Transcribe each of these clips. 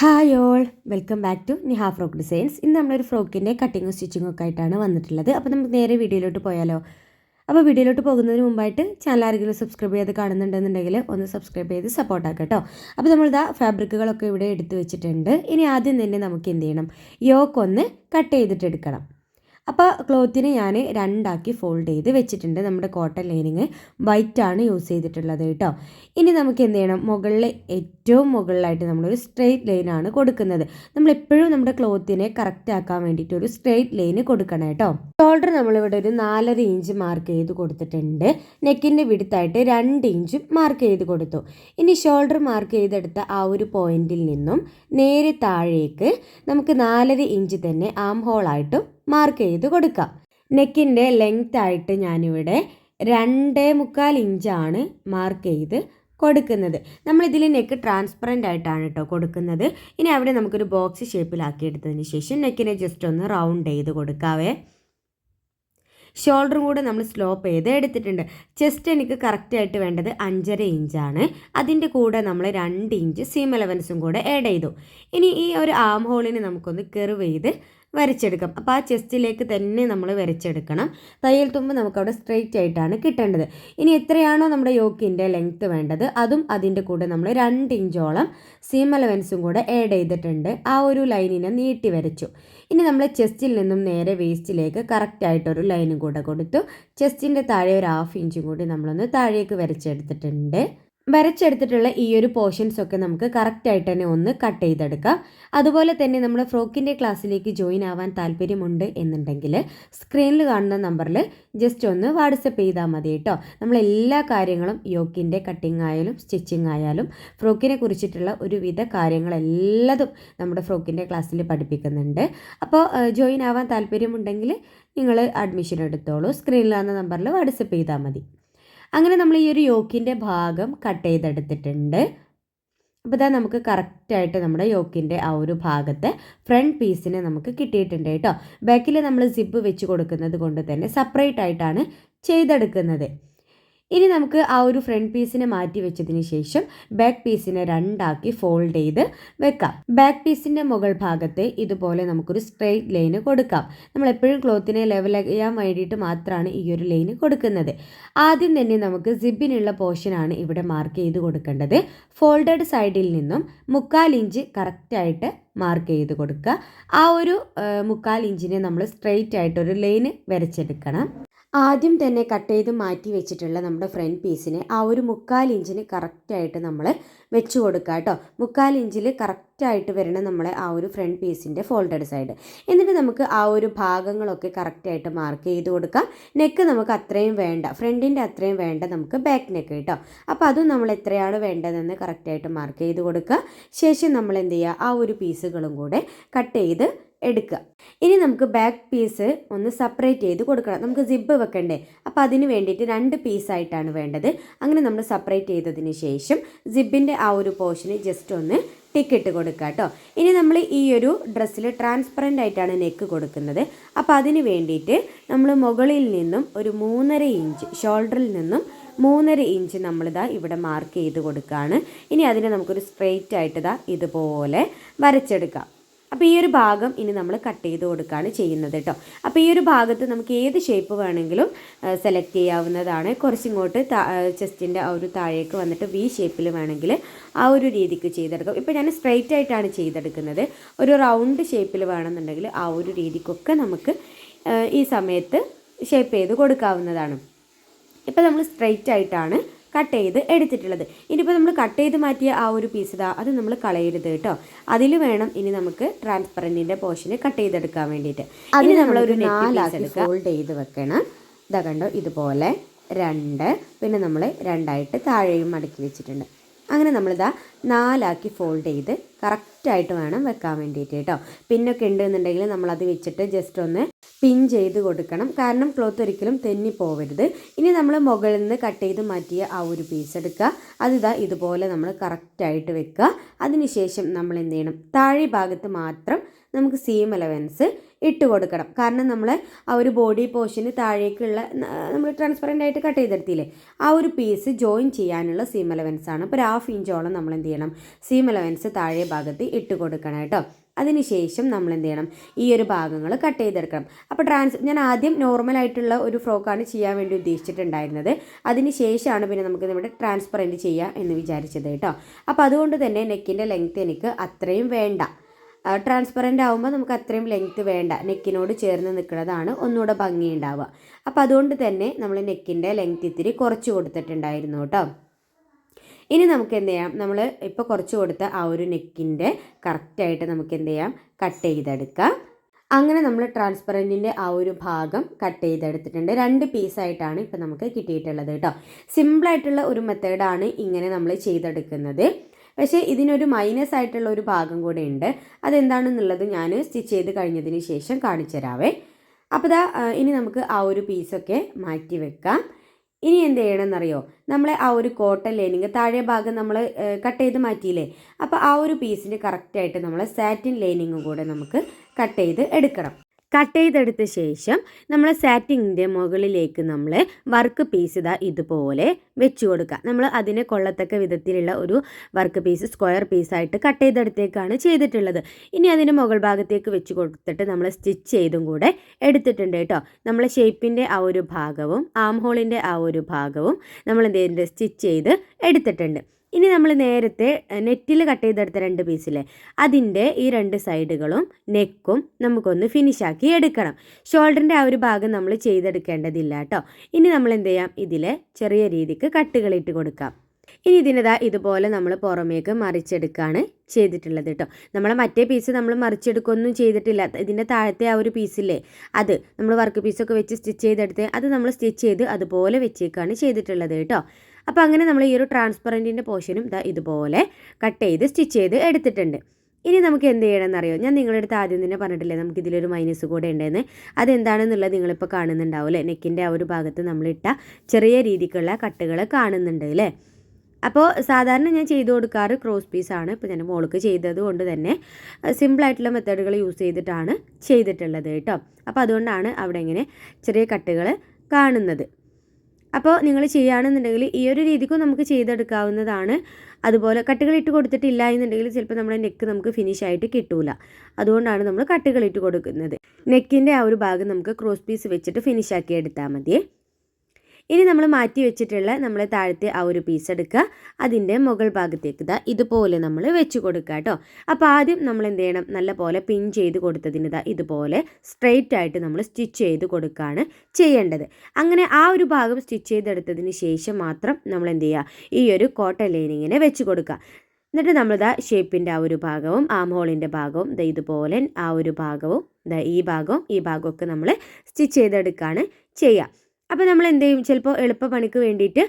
Hi all. Welcome back to Niha frock designs. ഇന്ന് നമ്മളൊരു ഫ്രോക്കിന്റെ കട്ടിങ്ങും സ്റ്റിച്ചിങ്ങും ഒക്കെ ആയിട്ടാണ് വന്നിട്ടുള്ളത്. അപ്പോൾ നമുക്ക് നേരെ വീഡിയോയിലോട്ട് പോയാലോ? അപ്പോൾ വീഡിയോയിലോട്ട് പോകുന്നതിന് മുമ്പായിട്ട് ചാനൽ ആരെങ്കിലും സബ്സ്ക്രൈബ് ചെയ്ത് കാണുന്നുണ്ടെന്നുണ്ടെങ്കിൽ ഒന്ന് സബ്സ്ക്രൈബ് ചെയ്ത് സപ്പോർട്ട് ആക്കുക കേട്ടോ. അപ്പോൾ നമ്മളിതാ ഫാബ്രിക്കുകളൊക്കെ ഇവിടെ എടുത്തു വെച്ചിട്ടുണ്ട്. ഇനി ആദ്യം തന്നെ നമുക്ക് എന്ത് ചെയ്യണം? യോക്ക് ഒന്ന് കട്ട് ചെയ്തിട്ട് എടുക്കണം. അപ്പോൾ ക്ലോത്തിനെ ഞാൻ രണ്ടാക്കി ഫോൾഡ് ചെയ്ത് വെച്ചിട്ടുണ്ട് നമ്മുടെ കോട്ടൺ ലൈനിങ്. വൈറ്റ് ആണ് യൂസ് ചെയ്തിട്ടുള്ളത് കേട്ടോ. ഇനി നമുക്ക് എന്ത് ചെയ്യണം? മുകളിൽ ഏറ്റവും മുകളിലായിട്ട് നമ്മളൊരു സ്ട്രെയിറ്റ് ലൈനാണ് കൊടുക്കുന്നത്. നമ്മൾ എപ്പോഴും നമ്മുടെ ക്ലോത്തിനെ കറക്റ്റ് ആക്കാൻ വേണ്ടിയിട്ട് ഒരു സ്ട്രെയിറ്റ് ലൈന് കൊടുക്കണം കേട്ടോ. ഷോൾഡർ നമ്മളിവിടെ ഒരു നാലര ഇഞ്ച് മാർക്ക് ചെയ്ത് കൊടുത്തിട്ടുണ്ട്. നെക്കിന്റെ വിടുത്തായിട്ട് രണ്ട് ഇഞ്ച് മാർക്ക് ചെയ്ത് കൊടുത്തു. ഇനി ഷോൾഡർ മാർക്ക് ചെയ്തെടുത്ത ആ ഒരു പോയിന്റിൽ നിന്നും നേരെ താഴേക്ക് നമുക്ക് നാലര ഇഞ്ച് തന്നെ ആം ഹോളായിട്ടും മാർക്ക് ചെയ്ത് കൊടുക്കാം. നെക്കിന്റെ ലെങ്ത് ആയിട്ട് ഞാനിവിടെ രണ്ടേ മുക്കാൽ ഇഞ്ചാണ് മാർക്ക് ചെയ്ത് കൊടുക്കുന്നത്. നമ്മളിതിൽ നെക്ക് ട്രാൻസ്പെറന്റ് ആയിട്ടാണ് കേട്ടോ കൊടുക്കുന്നത്. ഇനി അവിടെ നമുക്കൊരു ബോക്സ് ഷേപ്പിലാക്കി എടുത്തതിന് ശേഷം നെക്കിനെ ജസ്റ്റ് ഒന്ന് റൗണ്ട് ചെയ്ത് കൊടുക്കാവേ. ഷോൾഡറും കൂടെ നമ്മൾ സ്ലോപ്പ് ചെയ്ത് എടുത്തിട്ടുണ്ട്. ചെസ്റ്റ് എനിക്ക് കറക്റ്റായിട്ട് വേണ്ടത് അഞ്ചര ഇഞ്ചാണ് അതിന്റെ കൂടെ നമ്മൾ രണ്ട് ഇഞ്ച് സീം അലവൻസും കൂടെ ആഡ് ചെയ്തു. ഇനി ഈ ഒരു ആം ഹോളിന് നമുക്കൊന്ന് കെർവ് ചെയ്ത് വരച്ചെടുക്കാം. അപ്പോൾ ആ ചെസ്റ്റിലേക്ക് തന്നെ നമ്മൾ വരച്ചെടുക്കണം. തയ്യൽ തുമ്പ് നമുക്കവിടെ സ്ട്രെയിറ്റ് ആയിട്ടാണ് കിട്ടേണ്ടത്. ഇനി എത്രയാണോ നമ്മുടെ യോക്കിന്റെ ലെങ്ത്ത് വേണ്ടത് അതും അതിന്റെ കൂടെ നമ്മൾ രണ്ട് ഇഞ്ചോളം സീം അലവൻസും കൂടെ ആഡ് ചെയ്തിട്ടുണ്ട്. ആ ഒരു ലൈനിനെ നീട്ടി വരച്ചു. ഇനി നമ്മൾ ചെസ്റ്റിൽ നിന്നും നേരെ വേസ്റ്റിലേക്ക് കറക്റ്റായിട്ടൊരു ലൈനും കൂടെ കൊടുത്തു. ചെസ്റ്റിന്റെ താഴെ ഒരു ഹാഫ് ഇഞ്ചും കൂടി നമ്മളൊന്ന് താഴേക്ക് വരച്ചെടുത്തിട്ടുണ്ട്. വരച്ചെടുത്തിട്ടുള്ള ഈ ഒരു പോർഷൻസ് ഒക്കെ നമുക്ക് കറക്റ്റായിട്ട് തന്നെ ഒന്ന് കട്ട് ചെയ്തെടുക്കാം. അതുപോലെ തന്നെ നമ്മുടെ ഫ്രോക്കിന്റെ ക്ലാസ്സിലേക്ക് ജോയിൻ ആവാൻ താല്പര്യമുണ്ട് എന്നുണ്ടെങ്കിൽ സ്ക്രീനിൽ കാണുന്ന നമ്പറിൽ ജസ്റ്റ് ഒന്ന് വാട്സപ്പ് ചെയ്താൽ മതി കേട്ടോ. നമ്മളെല്ലാ കാര്യങ്ങളും യോക്കിന്റെ കട്ടിംഗ് ആയാലും സ്റ്റിച്ചിങ് ആയാലും ഫ്രോക്കിനെ കുറിച്ചിട്ടുള്ള ഒരുവിധ കാര്യങ്ങളെല്ലതും നമ്മുടെ ഫ്രോക്കിന്റെ ക്ലാസ്സിൽ പഠിപ്പിക്കുന്നുണ്ട്. അപ്പോൾ ജോയിൻ ആവാൻ താല്പര്യമുണ്ടെങ്കിൽ നിങ്ങൾ അഡ്മിഷൻ എടുത്തോളൂ. സ്ക്രീനിൽ കാണുന്ന നമ്പറിൽ വാട്സപ്പ് ചെയ്താൽ മതി. അങ്ങനെ നമ്മൾ ഈ ഒരു യോക്കിന്റെ ഭാഗം കട്ട് ചെയ്തെടുത്തിട്ടുണ്ട്. അപ്പോൾ ഇതാ നമുക്ക് കറക്റ്റായിട്ട് നമ്മുടെ യോക്കിന്റെ ആ ഒരു ഭാഗത്തെ ഫ്രണ്ട് പീസിന് നമുക്ക് കിട്ടിയിട്ടുണ്ട് കേട്ടോ. ബാക്കിൽ നമ്മൾ സിപ്പ് വെച്ച് കൊടുക്കുന്നത് കൊണ്ട് തന്നെ സെപ്പറേറ്റ് ആയിട്ടാണ് ചെയ്തെടുക്കുന്നത്. ഇനി നമുക്ക് ആ ഒരു ഫ്രണ്ട് പീസിനെ മാറ്റി വെച്ചതിന് ശേഷം ബാക്ക് പീസിനെ രണ്ടാക്കി ഫോൾഡ് ചെയ്ത് വെക്കാം. ബാക്ക് പീസിന്റെ മുകൾ ഭാഗത്തെ ഇതുപോലെ നമുക്കൊരു സ്ട്രെയിറ്റ് ലൈന് കൊടുക്കാം. നമ്മൾ എപ്പോഴും ക്ലോത്തിനെ ലെവൽ ചെയ്യാൻ വേണ്ടിയിട്ട് മാത്രമാണ് ഈ ഒരു ലൈന് കൊടുക്കുന്നത്. ആദ്യം തന്നെ നമുക്ക് സിബിനുള്ള പോർഷനാണ് ഇവിടെ മാർക്ക് ചെയ്ത് കൊടുക്കേണ്ടത്. ഫോൾഡഡ് സൈഡിൽ നിന്നും മുക്കാൽ ഇഞ്ച് കറക്റ്റായിട്ട് മാർക്ക് ചെയ്ത് കൊടുക്കുക. ആ ഒരു മുക്കാൽ ഇഞ്ചിനെ നമ്മൾ സ്ട്രെയിറ്റ് ആയിട്ടൊരു ലൈന് വരച്ചെടുക്കണം. ആദ്യം തന്നെ കട്ട് ചെയ്ത് മാറ്റി വെച്ചിട്ടുള്ള നമ്മുടെ ഫ്രണ്ട് പീസിനെ ആ ഒരു മുക്കാൽ ഇഞ്ചിന് കറക്റ്റായിട്ട് നമ്മൾ വെച്ച് കൊടുക്കുക കേട്ടോ മുക്കാൽ ഇഞ്ചിൽ കറക്റ്റായിട്ട് വരണം നമ്മളെ ആ ഒരു ഫ്രണ്ട് പീസിന്റെ ഫോൾഡഡ് സൈഡ് എന്നിട്ട് നമുക്ക് ആ ഒരു ഭാഗങ്ങളൊക്കെ കറക്റ്റായിട്ട് മാർക്ക് ചെയ്ത് കൊടുക്കാം. നെക്ക് നമുക്ക് അത്രയും വേണ്ട. ഫ്രണ്ടിന്റെ അത്രയും വേണ്ട നമുക്ക് ബാക്ക് നെക്ക് കേട്ടോ അപ്പോൾ അതും നമ്മൾ എത്രയാണ് വേണ്ടതെന്ന് കറക്റ്റായിട്ട് മാർക്ക് ചെയ്ത് കൊടുക്കുക ശേഷം നമ്മൾ എന്ത് ചെയ്യുക ആ ഒരു പീസുകളും കൂടെ കട്ട് ചെയ്ത് എടുക്കുക. ഇനി നമുക്ക് ബാക്ക് പീസ് ഒന്ന് സെപ്പറേറ്റ് ചെയ്ത് കൊടുക്കണം. നമുക്ക് സിബ് വെക്കണ്ടേ? അപ്പോൾ അതിന് വേണ്ടിയിട്ട് രണ്ട് പീസായിട്ടാണ് വേണ്ടത്. അങ്ങനെ നമ്മൾ സെപ്പറേറ്റ് ചെയ്തതിന് ശേഷം സിബിന്റെ ആ ഒരു പോർഷന് ജസ്റ്റ് ഒന്ന് ടിക്കിട്ട് കൊടുക്കുക കേട്ടോ. ഇനി നമ്മൾ ഈ ഒരു ഡ്രസ്സിൽ ട്രാൻസ്പെറന്റ് ആയിട്ടാണ് നെക്ക് കൊടുക്കുന്നത്. അപ്പോൾ അതിന് വേണ്ടിയിട്ട് നമ്മൾ മുകളിൽ നിന്നും ഒരു മൂന്നര ഇഞ്ച് ഷോൾഡറിൽ നിന്നും മൂന്നര ഇഞ്ച് നമ്മളിതാ ഇവിടെ മാർക്ക് ചെയ്ത് കൊടുക്കുകയാണ്. ഇനി അതിനെ നമുക്കൊരു സ്ട്രെയിറ്റ് ആയിട്ട് ഇതാ ഇതുപോലെ വരച്ചെടുക്കാം. അപ്പോൾ ഈ ഒരു ഭാഗം ഇനി നമ്മൾ കട്ട് ചെയ്ത് കൊടുക്കുകയാണ് ചെയ്യുന്നത് കേട്ടോ അപ്പോൾ ഈ ഒരു ഭാഗത്ത് നമുക്ക് ഏത് ഷേപ്പ് വേണമെങ്കിലും സെലക്ട് ചെയ്യാവുന്നതാണ്. കുറച്ചിങ്ങോട്ട് ചെസ്റ്റിന്റെ ആ ഒരു താഴേക്ക് വന്നിട്ട് വി ഷേപ്പിൽ വേണമെങ്കിൽ ആ ഒരു രീതിക്ക് ചെയ്തെടുക്കാം. ഇപ്പോൾ ഞാൻ സ്ട്രെയിറ്റ് ആയിട്ടാണ് ചെയ്തെടുക്കുന്നത്. ഒരു റൗണ്ട് ഷേപ്പിൽ വേണമെന്നുണ്ടെങ്കിൽ ആ ഒരു രീതിക്കൊക്കെ നമുക്ക് ഈ സമയത്ത് ഷേപ്പ് ചെയ്ത് കൊടുക്കാവുന്നതാണ്. ഇപ്പോൾ നമ്മൾ സ്ട്രെയിറ്റ് ആയിട്ടാണ് കട്ട് ചെയ്ത് എടുത്തിട്ടുള്ളത്. ഇനിയിപ്പോൾ നമ്മൾ കട്ട് ചെയ്ത് മാറ്റിയ ആ ഒരു പീസ് ഇതാ അത് നമ്മൾ കളയരുത് കേട്ടോ അതിൽ വേണം ഇനി നമുക്ക് ട്രാൻസ്പെറന്റിന്റെ പോർഷന് കട്ട് ചെയ്തെടുക്കാൻ വേണ്ടിയിട്ട്. അതിന് നമ്മളൊരു നാലാക്കി ഫോൾഡ് ചെയ്ത് വെക്കണം. ഇതാ കണ്ടോ ഇതുപോലെ രണ്ട് പിന്നെ നമ്മൾ രണ്ടായിട്ട് താഴെയും മടക്കി വെച്ചിട്ടുണ്ട്. അങ്ങനെ നമ്മളിതാ നാലാക്കി ഫോൾഡ് ചെയ്ത് കറക്റ്റായിട്ട് വേണം വെക്കാൻ വേണ്ടിയിട്ട് കേട്ടോ. പിന്നൊക്കെ ഉണ്ടെന്നുണ്ടെങ്കിൽ നമ്മളത് വെച്ചിട്ട് ജസ്റ്റ് ഒന്ന് പിൻ ചെയ്ത് കൊടുക്കണം. കാരണം ക്ലോത്ത് ഒരിക്കലും തെന്നി പോവരുത് ഇനി നമ്മൾ മുകളിൽ നിന്ന് കട്ട് ചെയ്ത് മാറ്റിയ ആ ഒരു പീസ് എടുക്കുക. അതിതാ ഇതുപോലെ നമ്മൾ കറക്റ്റായിട്ട് വെക്കുക. അതിനുശേഷം നമ്മൾ എന്ത് ചെയ്യണം? താഴെ ഭാഗത്ത് മാത്രം നമുക്ക് സീം അലവൻസ് ഇട്ട് കൊടുക്കണം. കാരണം നമ്മൾ ആ ഒരു ബോഡി പോർഷന് താഴേക്കുള്ള നമ്മൾ ട്രാൻസ്പെറന്റ് ആയിട്ട് കട്ട് ചെയ്തെടുത്തില്ലേ? ആ ഒരു പീസ് ജോയിൻ ചെയ്യാനുള്ള സീം അലവൻസ് ആണ്. അപ്പോൾ ഒരു ഹാഫ് ഇഞ്ചോളം നമ്മൾ എന്ത് ചെയ്യണം? സീം അലവൻസ് താഴെ ഭാഗത്ത് ഇട്ട് കൊടുക്കണം കേട്ടോ. അതിനുശേഷം നമ്മൾ എന്ത് ചെയ്യണം? ഈ ഒരു ഭാഗങ്ങൾ കട്ട് ചെയ്തെടുക്കണം. അപ്പോൾ ട്രാൻസ് ഞാൻ ആദ്യം നോർമലായിട്ടുള്ള ഒരു ഫ്രോക്കാണ് ചെയ്യാൻ വേണ്ടി ഉദ്ദേശിച്ചിട്ടുണ്ടായിരുന്നത്. അതിന് ശേഷമാണ് പിന്നെ നമുക്ക് നമ്മുടെ ട്രാൻസ്പെറന്റ് ചെയ്യുക എന്ന് വിചാരിച്ചത് കേട്ടോ. അപ്പോൾ അതുകൊണ്ട് തന്നെ നെക്കിന്റെ ലെങ്ത്ത് എനിക്ക് അത്രയും വേണ്ട. ട്രാൻസ്പെറന്റ് ആകുമ്പോൾ നമുക്ക് അത്രയും ലെങ്ത്ത് വേണ്ട. നെക്കിനോട് ചേർന്ന് നിൽക്കുന്നതാണ് ഒന്നുകൂടെ ഭംഗി ഉണ്ടാവുക അപ്പോൾ അതുകൊണ്ട് തന്നെ നമ്മൾ നെക്കിന്റെ ലെങ്ത്ത് ഇത്തിരി കുറച്ച് കൊടുത്തിട്ടുണ്ടായിരുന്നു കേട്ടോ. ഇനി നമുക്ക് എന്ത് ചെയ്യാം? നമ്മൾ ഇപ്പോൾ കുറച്ച് കൊടുത്ത ആ ഒരു നെക്കിന്റെ കറക്റ്റായിട്ട് നമുക്ക് എന്ത് ചെയ്യാം? കട്ട് ചെയ്തെടുക്കാം. അങ്ങനെ നമ്മൾ ട്രാൻസ്പെറന്റിന്റെ ആ ഒരു ഭാഗം കട്ട് ചെയ്തെടുത്തിട്ടുണ്ട്. രണ്ട് പീസായിട്ടാണ് ഇപ്പോൾ നമുക്ക് കിട്ടിയിട്ടുള്ളത് കേട്ടോ. സിമ്പിളായിട്ടുള്ള ഒരു മെത്തേഡാണ് ഇങ്ങനെ നമ്മൾ ചെയ്തെടുക്കുന്നത്. പക്ഷേ ഇതിനൊരു മൈനസ് ആയിട്ടുള്ള ഒരു ഭാഗം കൂടെ ഉണ്ട്. അതെന്താണെന്നുള്ളത് ഞാൻ സ്റ്റിച്ച് ചെയ്ത് കഴിഞ്ഞതിന് ശേഷം കാണിച്ചു തരാവേ. അപ്പോൾ ദാ ഇനി നമുക്ക് ആ ഒരു പീസൊക്കെ മാറ്റി വെക്കാം. ഇനി എന്ത് ചെയ്യണമെന്നറിയോ? നമ്മളെ ആ ഒരു കോട്ടൺ ലൈനിങ് താഴെ ഭാഗം നമ്മൾ കട്ട് ചെയ്ത് മാറ്റിയില്ലേ? അപ്പോൾ ആ ഒരു പീസിന് കറക്റ്റായിട്ട് നമ്മൾ സാറ്റിൻ ലൈനിങ്ങും കൂടെ നമുക്ക് കട്ട് ചെയ്ത് എടുക്കണം. കട്ട് ചെയ്തെടുത്ത ശേഷം നമ്മൾ സാറ്റിങ്ങിന്റെ മുകളിലേക്ക് നമ്മൾ വർക്ക് പീസ് ഇതാ ഇതുപോലെ വെച്ച് കൊടുക്കുക നമ്മൾ അതിനെ കൊള്ളത്തക്ക വിധത്തിലുള്ള ഒരു വർക്ക് പീസ് സ്ക്വയർ പീസായിട്ട് കട്ട് ചെയ്തെടുത്തേക്കാണ് ചെയ്തിട്ടുള്ളത്. ഇനി അതിന്റെ മുകൾ ഭാഗത്തേക്ക് വെച്ച് കൊടുത്തിട്ട് നമ്മൾ സ്റ്റിച്ച് ചെയ്തും കൂടെ എടുത്തിട്ടുണ്ട് കേട്ടോ. നമ്മൾ ഷേപ്പിന്റെ ആ ഒരു ഭാഗവും ആം ഹോളിന്റെ ആ ഒരു ഭാഗവും നമ്മൾ എന്തെങ്കിലും സ്റ്റിച്ച് ചെയ്ത് എടുത്തിട്ടുണ്ട്. ഇനി നമ്മൾ നേരത്തെ നെറ്റിൽ കട്ട് ചെയ്തെടുത്ത രണ്ട് പീസിലെ അതിന്റെ ഈ രണ്ട് സൈഡുകളും നെക്കും നമുക്കൊന്ന് ഫിനിഷ് ആക്കി എടുക്കണം. ഷോൾഡറിന്റെ ആ ഒരു ഭാഗം നമ്മൾ ചെയ്തെടുക്കേണ്ടതില്ല കേട്ടോ. ഇനി നമ്മൾ എന്ത് ചെയ്യാം? ഇതിൽ ചെറിയ രീതിക്ക് കട്ടുകളിട്ട് കൊടുക്കാം. ഇനി ഇതിനതാ ഇതുപോലെ നമ്മൾ പുറമേക്ക് മറിച്ചെടുക്കുകയാണ് ചെയ്തിട്ടുള്ളത് കേട്ടോ. നമ്മളെ മറ്റേ പീസ് നമ്മൾ മറിച്ചെടുക്കൊന്നും ചെയ്തിട്ടില്ല. ഇതിന്റെ താഴത്തെ ആ ഒരു പീസില്ലേ അത് നമ്മൾ വർക്ക് പീസൊക്കെ വെച്ച് സ്റ്റിച്ച് ചെയ്തെടുത്ത് അത് നമ്മൾ സ്റ്റിച്ച് ചെയ്ത് അതുപോലെ വെച്ചേക്കാണ് ചെയ്തിട്ടുള്ളത് കേട്ടോ. അപ്പോൾ അങ്ങനെ നമ്മൾ ഈ ഒരു ട്രാൻസ്പെറന്റിന്റെ പോർഷനും ഇതാ ഇതുപോലെ കട്ട് ചെയ്ത് സ്റ്റിച്ച് ചെയ്ത് എടുത്തിട്ടുണ്ട്. ഇനി നമുക്ക് എന്ത് ചെയ്യണമെന്നറിയോ? ഞാൻ നിങ്ങളുടെ അടുത്ത് ആദ്യം തന്നെ പറഞ്ഞിട്ടില്ലേ നമുക്ക് ഇതിലൊരു മൈനസ് കൂടെ ഉണ്ടെന്ന്. അതെന്താണെന്നുള്ളത് നിങ്ങളിപ്പോൾ കാണുന്നുണ്ടാവും അല്ലേ? നെക്കിന്റെ ആ ഒരു ഭാഗത്ത് നമ്മളിട്ട ചെറിയ രീതിക്കുള്ള കട്ടുകൾ കാണുന്നുണ്ട് അല്ലേ? അപ്പോൾ സാധാരണ ഞാൻ ചെയ്തു കൊടുക്കാറ് ക്രോസ് പീസാണ് ഇപ്പോൾ ഞാൻ മോൾക്ക് ചെയ്തത് കൊണ്ട് തന്നെ സിമ്പിളായിട്ടുള്ള മെത്തേഡുകൾ യൂസ് ചെയ്തിട്ടാണ് ചെയ്തിട്ടുള്ളത് കേട്ടോ. അപ്പോൾ അതുകൊണ്ടാണ് അവിടെ ഇങ്ങനെ ചെറിയ കട്ടുകൾ കാണുന്നത്. അപ്പോൾ നിങ്ങൾ ചെയ്യുകയാണെന്നുണ്ടെങ്കിൽ ഈ ഒരു രീതിക്കും നമുക്ക് ചെയ്തെടുക്കാവുന്നതാണ്. അതുപോലെ കട്ടുകൾ ഇട്ട് കൊടുത്തിട്ടില്ല എന്നുണ്ടെങ്കിൽ ചിലപ്പോൾ നമ്മുടെ നെക്ക് നമുക്ക് ഫിനിഷ് ആയിട്ട് കിട്ടൂല. അതുകൊണ്ടാണ് നമ്മൾ കട്ടുകൾ ഇട്ട് കൊടുക്കുന്നത്. നെക്കിന്റെ ആ ഒരു ഭാഗം നമുക്ക് ക്രോസ് പീസ് വെച്ചിട്ട് ഫിനിഷ് ആക്കി എടുത്താൽ മതിയേ ഇനി നമ്മൾ മാറ്റി വെച്ചിട്ടുള്ള നമ്മൾ താഴത്തെ ആ ഒരു പീസ് എടുക്കുക. അതിന്റെ മുകൾ ഭാഗത്തേക്ക് ഇതാ ഇതുപോലെ നമ്മൾ വെച്ച് കൊടുക്കുക കേട്ടോ. അപ്പോൾ ആദ്യം നമ്മൾ എന്ത് ചെയ്യണം? നല്ല പോലെ പിൻ ചെയ്ത് കൊടുത്തതിന് ഇതാ ഇതുപോലെ സ്ട്രെയിറ്റ് ആയിട്ട് നമ്മൾ സ്റ്റിച്ച് ചെയ്ത് കൊടുക്കുകയാണ് ചെയ്യേണ്ടത്. അങ്ങനെ ആ ഒരു ഭാഗം സ്റ്റിച്ച് ചെയ്തെടുത്തതിന് ശേഷം മാത്രം നമ്മൾ എന്ത് ചെയ്യുക? ഈ ഒരു കോട്ടൺ ലൈനിങ്ങിനെ വെച്ച് കൊടുക്കുക. എന്നിട്ട് നമ്മളിതാ ഷേപ്പിന്റെ ആ ഒരു ഭാഗവും ആം ഹോളിന്റെ ഭാഗവും ദാ ഇതുപോലെ ആ ഒരു ഭാഗവും ദാ ഈ ഭാഗവും ഈ ഭാഗമൊക്കെ നമ്മൾ സ്റ്റിച്ച് ചെയ്തെടുക്കുകയാണ് ചെയ്യുക. അപ്പോൾ നമ്മൾ എന്ത് ചെയ്യും ചിലപ്പോൾ എളുപ്പ പണിക്ക് വേണ്ടിയിട്ട്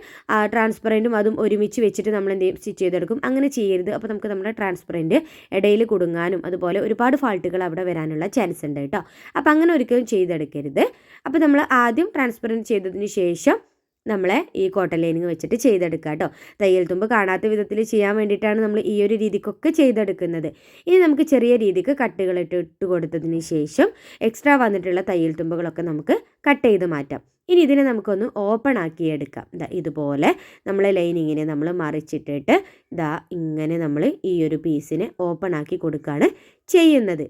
ട്രാൻസ്പെറന്റും അതും ഒരുമിച്ച് വെച്ചിട്ട് നമ്മൾ എന്ത് ചെയ്യും സ്റ്റിച്ച് ചെയ്തെടുക്കും. അങ്ങനെ ചെയ്യരുത്. അപ്പോൾ നമുക്ക് നമ്മുടെ ട്രാൻസ്പെറന്റ് ഇടയിൽ കുടുങ്ങാനും അതുപോലെ ഒരുപാട് ഫാൾട്ടുകൾ അവിടെ വരാനുള്ള ചാൻസ് ഉണ്ട് കേട്ടോ. അപ്പോൾ അങ്ങനെ ഒരിക്കലും ചെയ്തെടുക്കരുത്. അപ്പോൾ നമ്മൾ ആദ്യം ട്രാൻസ്പെറന്റ് ചെയ്തതിന് ശേഷം നമ്മളെ ഈ കോട്ടൺ ലൈനിങ് വെച്ചിട്ട് ചെയ്തെടുക്കുക കേട്ടോ. തയ്യൽ തുമ്പ് കാണാത്ത വിധത്തിൽ ചെയ്യാൻ വേണ്ടിയിട്ടാണ് നമ്മൾ ഈ ഒരു രീതിക്കൊക്കെ ചെയ്തെടുക്കുന്നത്. ഇനി നമുക്ക് ചെറിയ രീതിക്ക് കട്ടുകളിട്ട് ഇട്ട് കൊടുത്തതിന് ശേഷം എക്സ്ട്രാ വന്നിട്ടുള്ള തയ്യൽ തുമ്പുകളൊക്കെ നമുക്ക് കട്ട് ചെയ്ത് മാറ്റാം. ഇനി ഇതിനെ നമുക്കൊന്ന് ഓപ്പൺ ആക്കി എടുക്കാം ഇതാ ഇതുപോലെ നമ്മൾ ലൈനിങ്ങിനെ നമ്മൾ മറിച്ചിട്ടിട്ട് ഇതാ ഇങ്ങനെ നമ്മൾ ഈ ഒരു പീസിനെ ഓപ്പൺ ആക്കി കൊടുക്കുകയാണ് ചെയ്യുന്നത്.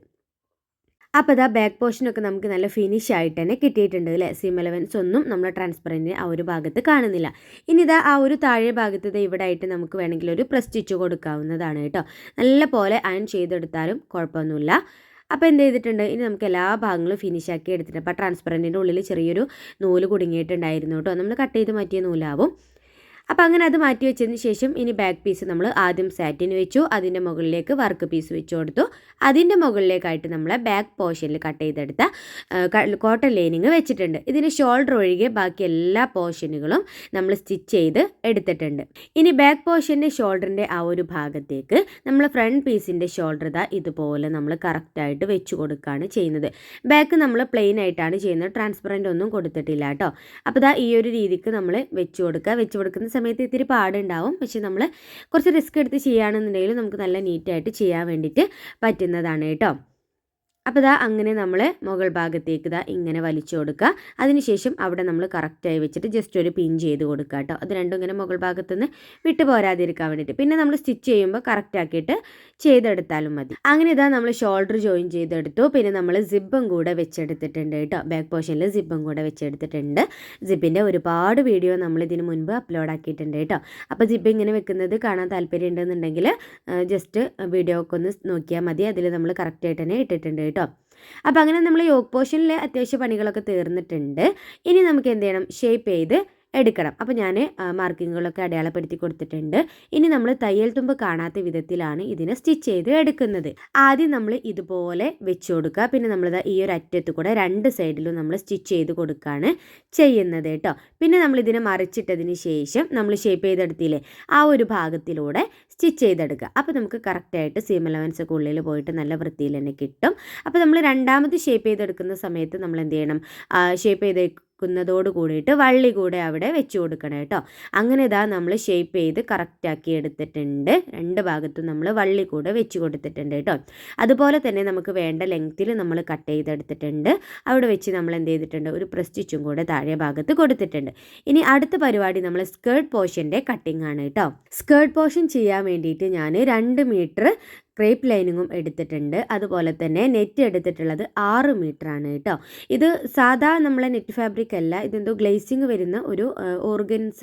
അപ്പോൾ ഇതാ ബാക്ക് പോർഷനൊക്കെ നമുക്ക് നല്ല ഫിനിഷ് ആയിട്ട് തന്നെ കിട്ടിയിട്ടുണ്ട് അല്ലേ? സിം എലവൻസ് ഒന്നും നമ്മൾ ട്രാൻസ്പെറന്റ് ആ ഒരു ഭാഗത്ത് കാണുന്നില്ല. ഇനി ഇതാ ആ ഒരു താഴെ ഭാഗത്ത് ഇവിടെ ആയിട്ട് നമുക്ക് വേണമെങ്കിൽ ഒരു പ്രസ് സ്റ്റിച്ച് കൊടുക്കാവുന്നതാണ് കേട്ടോ. നല്ല പോലെ അയൺ ചെയ്തെടുത്താലും കുഴപ്പമൊന്നുമില്ല. അപ്പോൾ എന്ത് ചെയ്തിട്ടുണ്ട്? ഇനി നമുക്ക് എല്ലാ ഭാഗങ്ങളും ഫിനിഷ് ആക്കി എടുത്തിട്ടുണ്ട്. അപ്പോൾ ട്രാൻസ്പെറന്റിന്റെ ഉള്ളിൽ ചെറിയൊരു നൂൽ കുടുങ്ങിയിട്ടുണ്ടായിരുന്നു കേട്ടോ. നമ്മൾ കട്ട് ചെയ്ത് മാറ്റിയ നൂലാവും. അപ്പോൾ അങ്ങനെ അത് മാറ്റി വെച്ചതിന് ശേഷം ഇനി ബാക്ക് പീസ് നമ്മൾ ആദ്യം സാറ്റിന് വെച്ചു അതിന്റെ മുകളിലേക്ക് വർക്ക് പീസ് വെച്ചു കൊടുത്തു. അതിന്റെ മുകളിലേക്കായിട്ട് നമ്മൾ ബാക്ക് പോർഷനിൽ കട്ട് ചെയ്തെടുത്ത കോട്ടൺ ലൈനിങ് വെച്ചിട്ടുണ്ട്. ഇതിന് ഷോൾഡർ ഒഴികെ ബാക്കി എല്ലാ പോർഷനുകളും നമ്മൾ സ്റ്റിച്ച് ചെയ്ത് എടുത്തിട്ടുണ്ട്. ഇനി ബാക്ക് പോർഷന്റെ ഷോൾഡറിന്റെ ആ ഒരു ഭാഗത്തേക്ക് നമ്മൾ ഫ്രണ്ട് പീസിന്റെ ഷോൾഡർ ഇതാ ഇതുപോലെ നമ്മൾ കറക്റ്റായിട്ട് വെച്ച് കൊടുക്കുകയാണ് ചെയ്യുന്നത്. ബാക്ക് നമ്മൾ പ്ലെയിൻ ആയിട്ടാണ് ചെയ്യുന്നത്. ട്രാൻസ്പെറന്റ് ഒന്നും കൊടുത്തിട്ടില്ല കേട്ടോ. അപ്പോൾ ഇതാ ഈ ഒരു രീതിക്ക് നമ്മൾ വെച്ച് കൊടുക്കുക. വെച്ച് കൊടുക്കുന്ന സമയത്ത് ഇത്തിരി പാടുണ്ടാവും. പക്ഷെ നമ്മൾ കുറച്ച് റിസ്ക് എടുത്ത് ചെയ്യുകയാണെന്നുണ്ടെങ്കിൽ നമുക്ക് നല്ല നീറ്റായിട്ട് ചെയ്യാൻ വേണ്ടിയിട്ട് പറ്റുന്നതാണ് കേട്ടോ. അപ്പോൾ ഇതാ അങ്ങനെ നമ്മൾ മുകൾ ഭാഗത്തേക്ക് ഇതാ ഇങ്ങനെ വലിച്ചു കൊടുക്കുക അതിനുശേഷം അവിടെ നമ്മൾ കറക്റ്റായി വെച്ചിട്ട് ജസ്റ്റ് ഒരു പിൻ ചെയ്ത് കൊടുക്കുക കേട്ടോ. അത് രണ്ടും ഇങ്ങനെ മുകൾ ഭാഗത്തു നിന്ന് വിട്ടു പോരാതിരിക്കാൻ വേണ്ടിയിട്ട്. പിന്നെ നമ്മൾ സ്റ്റിച്ച് ചെയ്യുമ്പോൾ കറക്റ്റാക്കിയിട്ട് ചെയ്തെടുത്താലും മതി. അങ്ങനെ ഇതാ നമ്മൾ ഷോൾഡർ ജോയിൻ ചെയ്തെടുത്തു. പിന്നെ നമ്മൾ സിബും കൂടെ വെച്ചെടുത്തിട്ടുണ്ട് കേട്ടോ. ബാക്ക് പോർഷനിൽ സിബും കൂടെ വെച്ചെടുത്തിട്ടുണ്ട്. സിബിന്റെ ഒരുപാട് വീഡിയോ നമ്മൾ ഇതിന് മുൻപ് അപ്ലോഡ് ആക്കിയിട്ടുണ്ട് കേട്ടോ. അപ്പോൾ സിബ് ഇങ്ങനെ വെക്കുന്നത് കാണാൻ താല്പര്യം ഉണ്ടെന്നുണ്ടെങ്കിൽ ജസ്റ്റ് വീഡിയോ ഒക്കെ ഒന്ന് നോക്കിയാൽ മതി. അതിൽ നമ്മൾ കറക്റ്റായിട്ട് തന്നെ ഇട്ടിട്ടുണ്ട് കേട്ടോ. അപ്പോൾ അങ്ങനെ നമ്മൾ യോഗ് പോർഷനിലെ അത്യാവശ്യ പണികളൊക്കെ തീർന്നിട്ടുണ്ട്. ഇനി നമുക്ക് എന്ത് ചെയ്യണം? ഷേപ്പ് ചെയ്ത് എടുക്കണം. അപ്പോൾ ഞാൻ മാർക്കിങ്ങുകളൊക്കെ അടയാളപ്പെടുത്തി കൊടുത്തിട്ടുണ്ട്. ഇനി നമ്മൾ തയ്യൽ തുമ്പ് കാണാത്ത വിധത്തിലാണ് ഇതിനെ സ്റ്റിച്ച് ചെയ്ത് എടുക്കുന്നത്. ആദ്യം നമ്മൾ ഇതുപോലെ വെച്ച് കൊടുക്കുക. പിന്നെ നമ്മൾ ഈ ഒരു അറ്റത്ത് കൂടെ രണ്ട് സൈഡിലും നമ്മൾ സ്റ്റിച്ച് ചെയ്ത് കൊടുക്കുകയാണ് ചെയ്യുന്നത് കേട്ടോ. പിന്നെ നമ്മൾ ഇതിനെ മറിച്ചിട്ടതിന് ശേഷം നമ്മൾ ഷേപ്പ് ചെയ്തെടുത്തില്ലേ ആ ഒരു ഭാഗത്തിലൂടെ സ്റ്റിച്ച് ചെയ്തെടുക്കുക. അപ്പോൾ നമുക്ക് കറക്റ്റായിട്ട് സീം അലവൻസ് ഒക്കെ ഉള്ളിൽ പോയിട്ട് നല്ല വൃത്തിയിൽ തന്നെ കിട്ടും. അപ്പോൾ നമ്മൾ രണ്ടാമത് ഷേപ്പ് ചെയ്തെടുക്കുന്ന സമയത്ത് നമ്മൾ എന്ത് ചെയ്യണം ഷേപ്പ് ചെയ്ത് വെക്കുന്നതോട് കൂടിയിട്ട് വള്ളി കൂടെ അവിടെ വെച്ച് കൊടുക്കണം കേട്ടോ. അങ്ങനെ ഇതാ നമ്മൾ ഷേപ്പ് ചെയ്ത് കറക്റ്റാക്കി എടുത്തിട്ടുണ്ട്. രണ്ട് ഭാഗത്തും നമ്മൾ വള്ളി കൂടെ വെച്ച് കൊടുത്തിട്ടുണ്ട് കേട്ടോ. അതുപോലെ തന്നെ നമുക്ക് വേണ്ട ലെങ്ത്തിൽ നമ്മൾ കട്ട് ചെയ്തെടുത്തിട്ടുണ്ട്. അവിടെ വെച്ച് നമ്മൾ എന്ത് ചെയ്തിട്ടുണ്ട്? ഒരു പ്രസ്റ്റിച്ചും കൂടെ താഴെ ഭാഗത്ത് കൊടുത്തിട്ടുണ്ട്. ഇനി അടുത്ത പരിപാടി നമ്മൾ സ്കേർട്ട് പോർഷന്റെ കട്ടിംഗ് ആണ് കേട്ടോ. സ്കേർട്ട് പോർഷൻ ചെയ്യാൻ വേണ്ടിയിട്ട് ഞാൻ രണ്ട് മീറ്റർ ക്രേപ്പ് ലൈനിങ്ങും എടുത്തിട്ടുണ്ട്. അതുപോലെ തന്നെ നെറ്റ് എടുത്തിട്ടുള്ളത് ആറ് ആണ് കേട്ടോ. ഇത് സാധാ നമ്മളെ നെറ്റ് ഫാബ്രിക് അല്ല ഇതെന്തോ ഗ്ലേസിങ് വരുന്ന ഒരു ഓർഗൻസ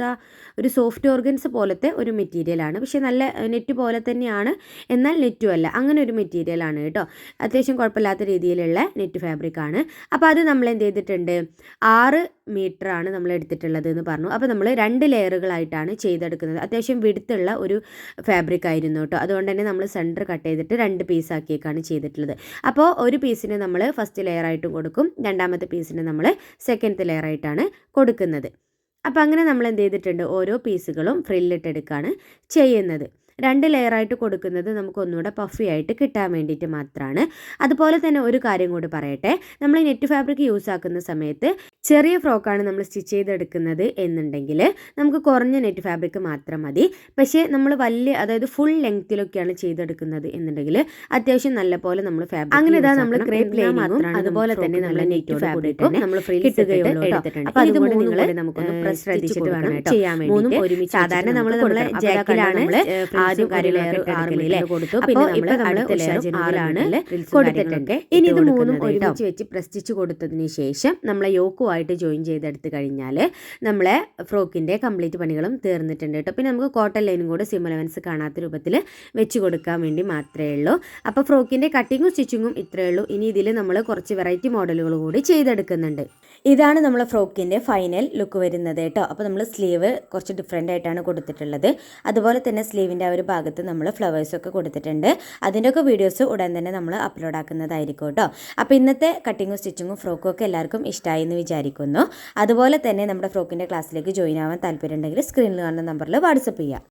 ഒരു സോഫ്റ്റ് ഓർഗൻസ് പോലത്തെ ഒരു മെറ്റീരിയലാണ് പക്ഷേ നല്ല നെറ്റ് പോലെ തന്നെയാണ് എന്നാൽ നെറ്റും അല്ല. അങ്ങനെ ഒരു മെറ്റീരിയലാണ് കേട്ടോ. അത്യാവശ്യം കുഴപ്പമില്ലാത്ത രീതിയിലുള്ള നെറ്റ് ഫാബ്രിക് ആണ്. അപ്പോൾ അത് നമ്മൾ എന്ത് ചെയ്തിട്ടുണ്ട്? ആറ് മീറ്റർ ആണ് നമ്മൾ എടുത്തിട്ടുള്ളത് എന്ന് പറഞ്ഞു. അപ്പോൾ നമ്മൾ രണ്ട് ലെയറുകളായിട്ടാണ് ചെയ്തെടുക്കുന്നത്. അത്യാവശ്യം വിടുത്തുള്ള ഒരു ഫാബ്രിക് ആയിരുന്നു കേട്ടോ. അതുകൊണ്ട് തന്നെ നമ്മൾ സെന്റർ കട്ട് ചെയ്തിട്ട് രണ്ട് പീസാക്കിയേക്കാണ് ചെയ്തിട്ടുള്ളത്. അപ്പോൾ ഒരു പീസിന് നമ്മൾ ഫസ്റ്റ് ലെയർ ആയിട്ട് കൊടുക്കും. രണ്ടാമത്തെ പീസിന് നമ്മൾ സെക്കൻഡ് ലെയർ ആയിട്ടാണ് കൊടുക്കുന്നത്. അപ്പോൾ അങ്ങനെ നമ്മൾ എന്ത് ചെയ്തിട്ടുണ്ട്? ഓരോ പീസുകളും ഫ്രില്ലിട്ടെടുക്കുകയാണ് ചെയ്യുന്നത്. രണ്ട് ലെയറായിട്ട് കൊടുക്കുന്നത് നമുക്ക് ഒന്നുകൂടെ പഫി ആയിട്ട് കിട്ടാൻ വേണ്ടിയിട്ട് മാത്രമാണ്. അതുപോലെ തന്നെ ഒരു കാര്യം കൂടി പറയട്ടെ. നമ്മൾ നെറ്റ് ഫാബ്രിക് യൂസ് ആക്കുന്ന സമയത്ത് ചെറിയ ഫ്രോക്കാണ് നമ്മൾ സ്റ്റിച്ച് ചെയ്തെടുക്കുന്നത് എന്നുണ്ടെങ്കിൽ നമുക്ക് കുറഞ്ഞ നെറ്റ് ഫാബ്രിക് മാത്രം മതി. പക്ഷേ നമ്മൾ വലിയ അതായത് ഫുൾ ലെങ്ത്തിലൊക്കെയാണ് ചെയ്തെടുക്കുന്നത് എന്നുണ്ടെങ്കിൽ അത്യാവശ്യം നല്ല പോലെ നമ്മൾ ഫാബ്രിക് അങ്ങനെ ഇതാ നമ്മൾ ക്രേപ്പ് ലൈനിങ്ങും അതുപോലെ തന്നെ നമ്മൾ നെറ്റ് ഫാബ്രിക്കും നമ്മൾ ഫ്രീ കിട്ടുകയുള്ളൂ അപ്പോൾ കൂടി നമുക്കൊന്ന് പ്രസ് ശ്രദ്ധിച്ചിട്ട് വേണം ചെയ്യാൻ വേണ്ടി ഒരുമിച്ച് സാധാരണ നമ്മൾ നമ്മളെ ജാക്കിലാണ് ആദ്യം കാര്യങ്ങളൊക്കെ കൊടുത്തു. പിന്നെ നമ്മൾ ആറാണ് കൊടുത്തിട്ടുണ്ട്. ഇനി ഇത് മൂന്നും ഒരുമിച്ച് വെച്ച് പ്രസ്റ്റിച്ച് കൊടുത്തതിന് ശേഷം നമ്മളെ യോക്കുമായിട്ട് ജോയിൻ ചെയ്തെടുത്ത് കഴിഞ്ഞാൽ നമ്മളെ ഫ്രോക്കിന്റെ കംപ്ലീറ്റ് പണികളും തീർന്നിട്ടുണ്ട് കേട്ടോ. പിന്നെ നമുക്ക് കോട്ടൺ ലൈനും കൂടെ സിം അലവൻസ് കാണാത്ത രൂപത്തിൽ വെച്ച് കൊടുക്കാൻ വേണ്ടി മാത്രമേ ഉള്ളൂ. അപ്പോൾ ഫ്രോക്കിന്റെ കട്ടിങ്ങും സ്റ്റിച്ചിങ്ങും ഇത്രയേ ഉള്ളൂ. ഇനി ഇതിൽ നമ്മൾ കുറച്ച് വെറൈറ്റി മോഡലുകൾ കൂടി ചെയ്തെടുക്കുന്നുണ്ട്. ഇതാണ് നമ്മളെ ഫ്രോക്കിന്റെ ഫൈനൽ ലുക്ക് വരുന്നത് കേട്ടോ. അപ്പോൾ നമ്മൾ സ്ലീവ് കുറച്ച് ഡിഫറെന്റ് ആയിട്ടാണ് കൊടുത്തിട്ടുള്ളത്. അതുപോലെ തന്നെ സ്ലീവിന്റെ ആ ഒരു ഭാഗത്ത് നമ്മൾ ഫ്ലവേഴ്സൊക്കെ കൊടുത്തിട്ടുണ്ട്. അതിന്റെയൊക്കെ വീഡിയോസ് ഉടൻ തന്നെ നമ്മൾ അപ്ലോഡ് ആക്കുന്നതായിരിക്കും കേട്ടോ. അപ്പോൾ ഇന്നത്തെ കട്ടിങ്ങും സ്റ്റിച്ചിങ്ങും ഫ്രോക്കും ഒക്കെ എല്ലാവർക്കും ഇഷ്ടമായി എന്ന് വിചാരിക്കുന്നു അതുപോലെ തന്നെ നമ്മുടെ ഫ്രോക്കിന്റെ ക്ലാസ്സിലേക്ക് ജോയിൻ ആവാൻ താല്പര്യം ഉണ്ടെങ്കിൽ സ്ക്രീനിൽ കാണുന്ന നമ്പറിൽ വാട്സപ്പ് ചെയ്യുക